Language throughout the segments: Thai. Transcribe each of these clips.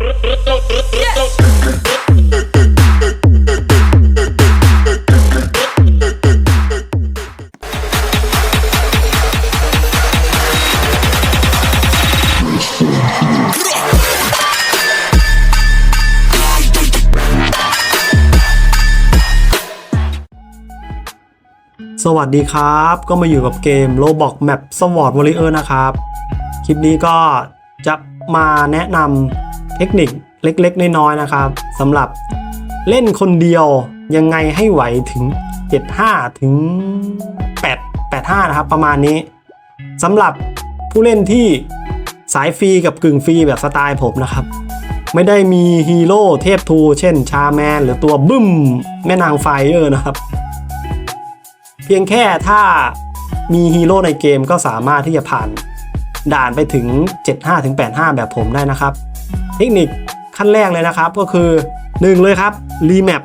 สวัสดีครับ ก็มาอยู่กับเกม Roblox Map Sword Warrior นะครับ คลิปนี้ก็จะมาแนะนำ เทคนิคเล็กๆ น้อยๆนะครับสำหรับเล่นคนเดียวยังไงให้ไหวถึง 75 ถึง 8 85 นะครับ ประมาณนี้สำหรับผู้เล่นที่สายฟรีกับกึ่งฟรีแบบสไตล์ผมนะครับ ไม่ได้มีฮีโร่เทพทูเช่นชาแมน หรือตัวบึ้ม แม่นางไฟเออร์นะครับ เพียงแค่ถ้ามีฮีโร่ในเกมก็สามารถที่จะผ่านด่านไปถึง 75ถึง85 แบบผมได้นะครับ เทคนิคขั้นแรกเลยนะครับก็คือ 1 เลยครับรีแมป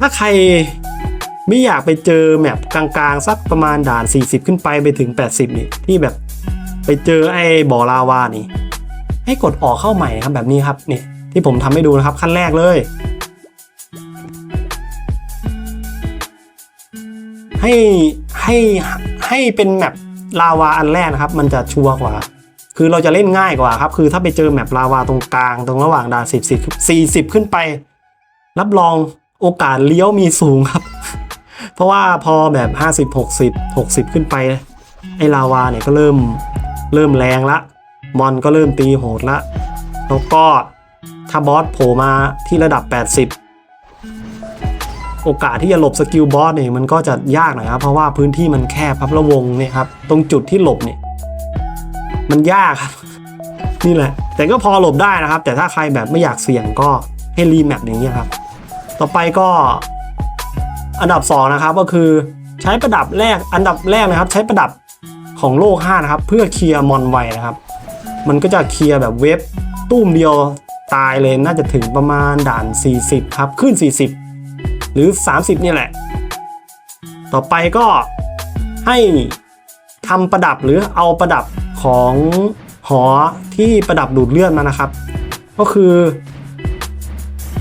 ถ้าใครไม่อยากไปเจอแมปกลางๆ สักประมาณด่าน 40 ขึ้นไปไปถึง 80 นี่ที่แบบไปเจอไอ้บ่อลาวานี่ ให้กดออกเข้าใหม่ครับแบบนี้ครับนี่ที่ผมทำให้ดูนะครับขั้นแรกเลย ให้ให้ให้เป็นแมปลาวาอันแรกนะครับ มันจะชัวร์กว่า คือเราจะเล่นง่ายกว่าครับ คือถ้าไปเจอแมปลาวาตรงกลางตรงระหว่างด่านสิบสิบสี่สิบขึ้นไป รับรองโอกาสเลี้ยวมีสูงครับ เพราะว่าพอแบบห้าสิบหกสิบหกสิบขึ้นไปไอ้ลาวาเนี่ยก็เริ่มเริ่มแรงละมอนก็เริ่มตีโหดละแล้วก็ถ้าบอสโผล่มาที่ระดับ 80 โอกาสที่จะหลบสกิลบอสเนี่ยมันก็จะยากหน่อยครับ เพราะว่าพื้นที่มันแคบครับระวงเนี่ยครับ ตรงจุดที่หลบเนี่ย มันยากครับ นี่แหละ แต่ก็พอหลบได้นะครับ แต่ถ้าใครแบบไม่อยากเสี่ยงก็ให้รีแมปอย่างนี้ยครับ ต่อไปก็ อันดับ 2 นะครับก็คือใช้ประดับแรกอันดับแรกนะครับ ใช้ประดับของโลก5นะครับ เพื่อเคลียร์มอนไวนะครับ มันก็จะเคลียร์แบบเว็บตุ้มเดียวตายเลยน่าจะถึงประมาณด่าน 40 ครับ ขึ้น 40 หรือ 30เนี่ยแหละ ต่อไปก็ให้ ทำประดับหรือเอาประดับของหอที่ประดับดูดเลือดมานะครับ ก็คือ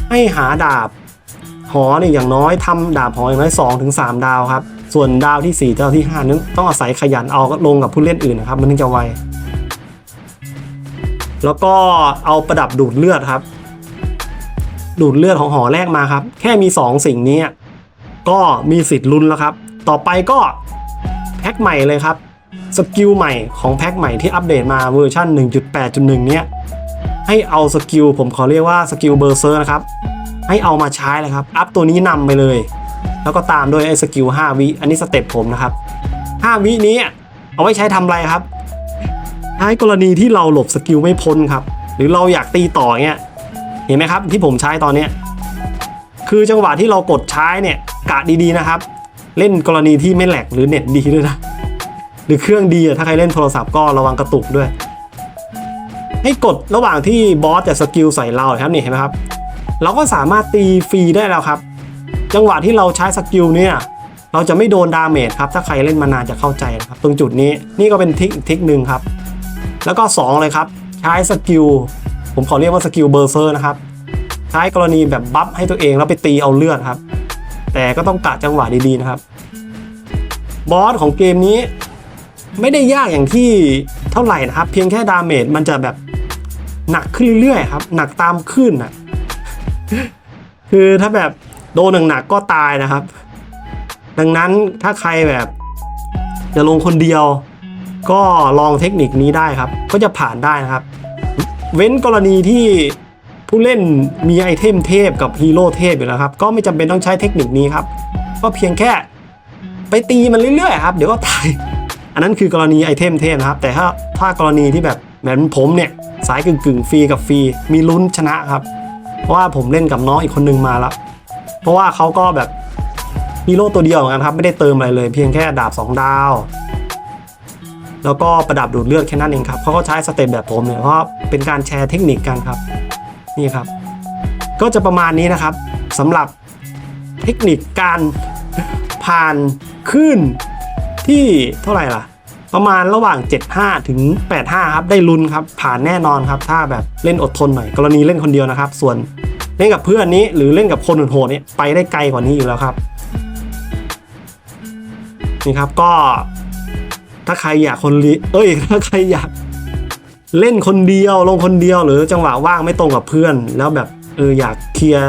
ให้หาดาบหอเนี่ยอย่างน้อยทำดาบหออย่างน้อย2ถึง3ดาวครับ ส่วนดาวที่ 4 ดาวที่5นั้นต้องอาศัยขยันเอาลงกับผู้เล่นอื่นนะครับ มันถึงจะไว แล้วก็เอาประดับดูดเลือดครับ ดูดเลือดของหอแรกมาครับ แค่มี 2 สิ่งนี้ก็มีสิทธิ์ลุ้นแล้วครับ ต่อไปก็แพ็คใหม่เลยครับ สกิลใหม่ของแพ็คใหม่ที่อัปเดตมาเวอร์ชัน1.8.1 เนี้ยให้เอาสกิลผมขอเรียกว่าสกิลเบอร์เซอร์นะครับ ให้เอามาใช้เลยครับ อัพตัวนี้นำไปเลย แล้วก็ตามด้วยไอ้สกิล5วิอันนี้สเต็ปผมนะครับ 5 วินี้เอาไว้ใช้ทำอะไรครับใช้กรณีที่เราหลบสกิลไม่พ้นครับ หรือเราอยากตีต่อเงี้ยเห็นไหมครับที่ผมใช้ตอนเนี้ยคือจังหวะที่เรากดใช้เนี่ยกะดีๆนะครับ เล่นกรณีที่ไม่แหลกหรือเน็ตดีด้วยนะ หรือเครื่องดีอะถ้าใครเล่นโทรศัพท์ก็ระวังกระตุกด้วย ให้กดระหว่างที่บอสจะสกิลใส่เราครับนี่เห็นไหมครับ เราก็สามารถตีฟรีได้แล้วครับ จังหวะที่เราใช้สกิลเนี่ยเราจะไม่โดนดาเมจครับถ้าใครเล่นมานานจะเข้าใจนะครับ ตรงจุดนี้นี่ก็เป็นทิคอีกทริคหนึ่งครับ แล้วก็ 2 เลยครับ ใช้สกิลผมขอเรียกว่าสกิลเบอร์เซอร์นะครับใช้กรณีแบบบัฟให้ตัวเองแล้วไปตีเอาเลือดครับ แต่ก็ต้องกะจังหวะดีๆนะครับ บอสของเกมนี้ ไม่ได้ยากอย่างที่เท่าไหร่นะครับ เพียงแค่ดาเมจมันจะแบบหนักขึ้นเรื่อยๆครับ หนักตามขึ้นอะ คือถ้าแบบโดนหนักๆก็ตายนะครับ ดังนั้นถ้าใครแบบจะลงคนเดียว ก็ลองเทคนิคนี้ได้ครับ ก็จะผ่านได้นะครับ เว้นกรณีที่ผู้เล่นมีไอเทมเทพกับฮีโร่เทพอยู่แล้วครับ ก็ไม่จำเป็นต้องใช้เทคนิคนี้ครับ ก็เพียงแค่ไปตีมันเรื่อยๆครับ เดี๋ยวก็ตาย อันนั้นคือกรณีไอเทมเทพนะครับ แต่ถ้าถ้ากรณีที่แบบเหมือนผมเนี่ยสายกึ่งกึ่งฟรีกับฟรีมีลุ้นชนะครับ เพราะว่าผมเล่นกับน้องอีกคนนึงมาแล้ว เพราะว่าเขาก็แบบฮีโร่ตัวเดียวเหมือนกันครับ ไม่ได้เติมอะไรเลย เพียงแค่ดาบ 2 ดาว แล้วก็ประดับดูดเลือดแค่นั้นเองครับเขาก็ใช้สเต็ปแบบผมเนี่ยเพราะเป็นการแชร์เทคนิคกันครับ นี่ครับ ก็จะประมาณนี้นะครับสำหรับเทคนิคการผ่านคลื่น ที่เท่าไหร่ล่ะ ประมาณระหว่าง 75 ถึง 85 ครับ ได้ลุ้นครับ ผ่านแน่นอนครับ ถ้าแบบเล่นอดทนหน่อย กรณีเล่นคนเดียวนะครับ ส่วนเล่นกับเพื่อนนี้หรือเล่นกับคนโหดๆเนี่ยไปได้ไกลกว่านี้อยู่แล้วครับ นี่ครับก็ถ้าใครอยากคนลีเอ้ย ถ้าใครอยากเล่นคนเดียวลงคนเดียวหรือจังหวะว่างไม่ตรงกับเพื่อน แล้วแบบเอออยากเคลียร์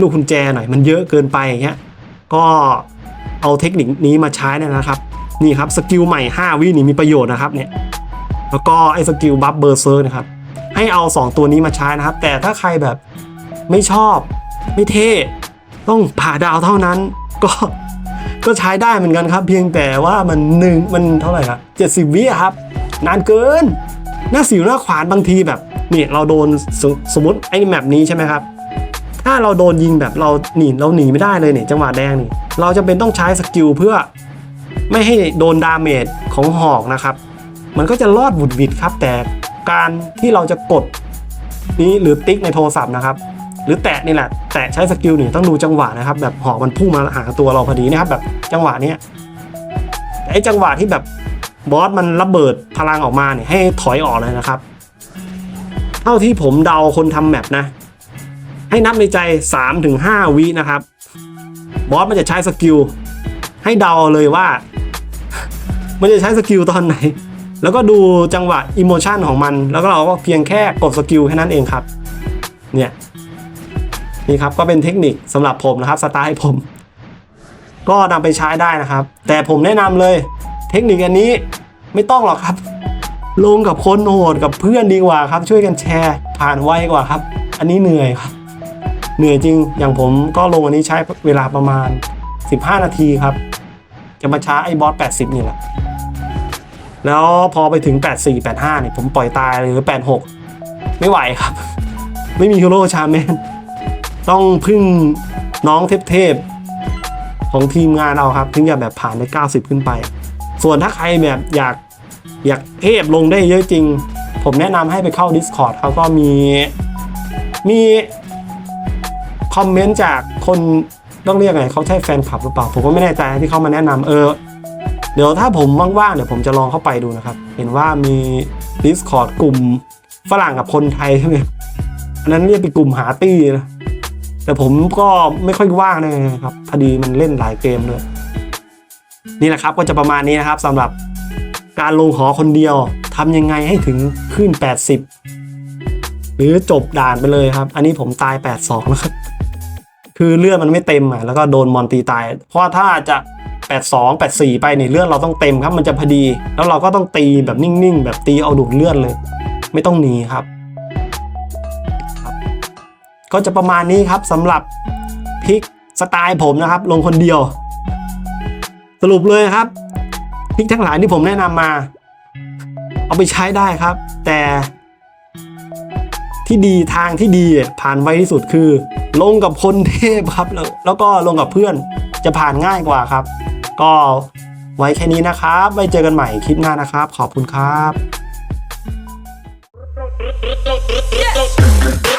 ลูกกุญแจหน่อยมันเยอะเกินไปอย่างเงี้ยก็เอาเทคนิคนี้มาใช้นะครับ นี่ครับสกิลใหม่ 5 วินี่มีประโยชน์นะครับเนี่ยแล้วก็ไอ้สกิลบัฟเบอร์เซอร์นะครับ ให้เอา 2 ตัวนี้มาใช้นะครับ แต่ถ้าใครแบบไม่ชอบไม่เท่ต้องผ่าดาวเท่านั้นก็ก็ใช้ได้เหมือนกันครับ เพียงแต่ว่ามันหนึ่งมันเท่าไหร่ครับเจ็ดสิบวิอะครับ นานเกิน หน้าสิวหน้าขวานบางทีแบบนี่เราโดนสสมมติไอ้แมปนี้ใช่ไหมครับ ถ้าเราโดนยิงแบบเราหนีเราหนีไม่ได้เลยเนี่ยจังหวะแดงนี่ เราจะเป็นต้องใช้สกิลเพื่อ ไม่ให้โดนดาเมจของหอกนะครับ มันก็จะรอดหวุดหวิดครับ แต่การที่เราจะกดนี้หรือติ๊กในโทรศัพท์นะครับ หรือแตะนี่แหละ แตะใช้สกิลนี่ต้องดูจังหวะนะครับ แบบหอกมันพุ่งมาหาตัวเราพอดีนะครับ แบบจังหวะนี้ไอ้จังหวะที่แบบบอสมันระเบิดพลังออกมาเนี่ยให้ถอยออกเลยนะครับ เท่าที่ผมเดาคนทำแมปนะ ให้นับในใจ 3-5 วินะครับ บอสมันจะใช้สกิล ให้เดาเลยว่า มันจะใช้สกิลตอนไหน แล้วก็ดูจังหวะอิโมชันของมัน แล้วก็เราก็เพียงแค่กดสกิลแค่นั้นเองครับ เนี่ยนี่ครับก็เป็นเทคนิคสำหรับผมนะครับสไตล์ผม ก็นำไปใช้ได้นะครับ แต่ผมแนะนำเลย เทคนิคอันนี้ไม่ต้องหรอกครับ ลงกับคนโหดกับเพื่อนดีกว่าครับ ช่วยกันแชร์ผ่านไวกว่าครับ อันนี้เหนื่อยครับ เหนื่อยจริงอย่างผมก็ลงอันนี้ใช้เวลาประมาณ 15 นาทีครับ จะมาช้าไอ้บอส80 นี่แหละ แล้วพอไปถึง 84 85เนี่ยผมปล่อยตายหรือ 86 ไม่ไหวครับ ไม่มีฮีโร่ชาแมนต้องพึ่งน้องเทพๆของทีมงานเอาครับ ถึงจะแบบผ่านได้ 90 ขึ้นไป ส่วนถ้าใครแบบอยากอยากเทพลงได้เยอะจริง ผมแนะนำให้ไปเข้า Discord เขาก็มีมีคอมเมนต์จากคน ต้องเรียกไงเขาใช่แฟนคลับหรือเปล่า ผมก็ไม่แน่ใจที่เขามาแนะนำเออ เดี๋ยวถ้าผมว่างๆเดี๋ยวผมจะลองเข้าไปดูนะครับ เห็นว่ามี Discord กลุ่มฝรั่งกับคนไทยใช่ไหมอันนั้นเรียกเป็นกลุ่มหาตี้นะแต่ผมก็ไม่ค่อยว่างเลยครับพอดีมันเล่นหลายเกมด้วยนี่แหละครับก็จะประมาณนี้นะครับสำหรับการลงหอคนเดียวทำยังไงให้ถึงขึ้น 80 หรือจบด่านไปเลยครับ อันนี้ผมตาย 82 นะครับ คือเลือดมันไม่เต็มอะแล้วก็โดนมอนตีตาย เพราะว่าถ้าจะ 82 84 ไปนี่เลือดเราต้องเต็มครับมันจะพอดี แล้วเราก็ต้องตีแบบนิ่งๆ แบบตีเอาดูดเลือดเลย ไม่ต้องหนีครับ ก็จะประมาณนี้ครับสำหรับพิกสไตล์ผมนะครับ ลงคนเดียว สรุปเลยครับพิกทั้งหลายที่ผมแนะนำมา เอาไปใช้ได้ครับ แต่ ที่ดีทางที่ดีผ่านไวที่สุดคือ ลงกับคนเทพครับแล้วแล้วก็ลงกับเพื่อนจะผ่านง่ายกว่าครับ ก็ไว้แค่นี้นะครับไว้เจอกันใหม่คลิปหน้านะครับ ขอบคุณครับ Yeah.